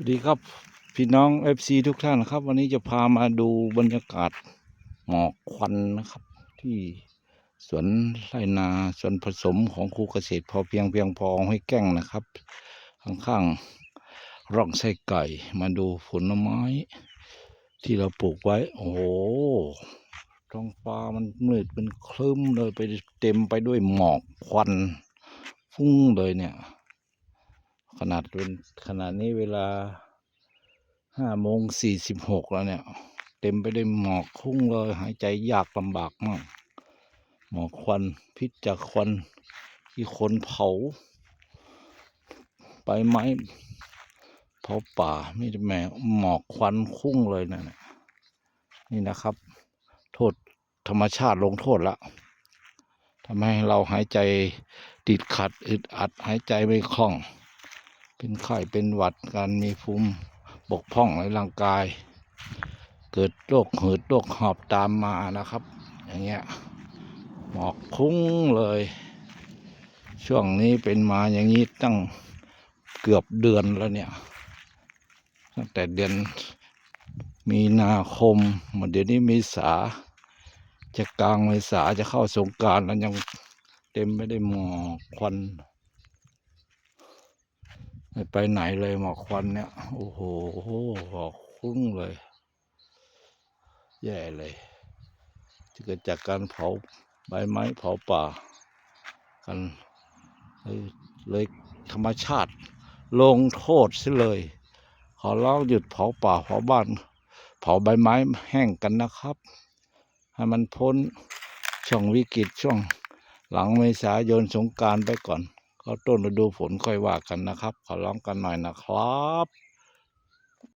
วัสดีครับ พี่น้อง FC ทุกท่านนะครับ วันนี้จะพามาดูบรรยากาศหมอกควันนะครับ ที่สวนไรนาสวนผสมของครูเกษตรพอเพียงเพียงพอห้วยแก้งนะครับ ข้างๆร่องไส้ไก่มาดูผลไม้ ที่เราปลูกไว้ โอ้โหท้องฟ้ามันมืดเป็นคลึ้มเลยไปเต็มไปด้วยหมอกควัน ฟุ้งเลยเนี่ย ขนาดเป็นขนาดนี้เวลาห้าโมงสี่สิบหกแล้วเนี่ย เต็มไปด้วยหมอกคุ้งเลย หายใจยากลำบากมาก หมอกควันพิษจากควันที่คนเผาใบไม้เผาป่าไม่ได้แม่หมอกควันคุ้งเลยนะเนี่ยนี่นะครับ โทษธรรมชาติลงโทษละทำให้เราหายใจติดขัดอึดอัดหายใจไม่คล่อง เป็นไข้เป็นหวัดการมีภูมิบกพร่องในร่างกาย เกิดโรคหืดโรคหอบตามมานะครับ อย่างเงี้ยหมอกคุ้งเลย ช่วงนี้เป็นมาอย่างนี้ตั้งเกือบเดือนแล้วเนี่ย ตั้งแต่เดือนมีนาคมมาเดี๋ยวนี้เมีสาจะกลางเมษาจะเข้าสงการแล้วยังเต็มไม่ได้หมอกควัน ไม่ไปไหนเลยหมอกควันเนี่ย โอ้โหหอกคุ้งเลย แย่เลยที่เกิดจากการเผาใบไม้เผาป่า กันเลยธรรมชาติ ลงโทษซะเลย ขอร้องหยุดเผาป่าเผาบ้าน เผาใบไม้แห้งกันนะครับ ให้มันพ้นช่วงวิกฤตช่วงหลังเมษายนสงการไปก่อน เขาต้นฤดูฝนค่อยว่ากันนะครับ ขอร้องกันหน่อยนะครับ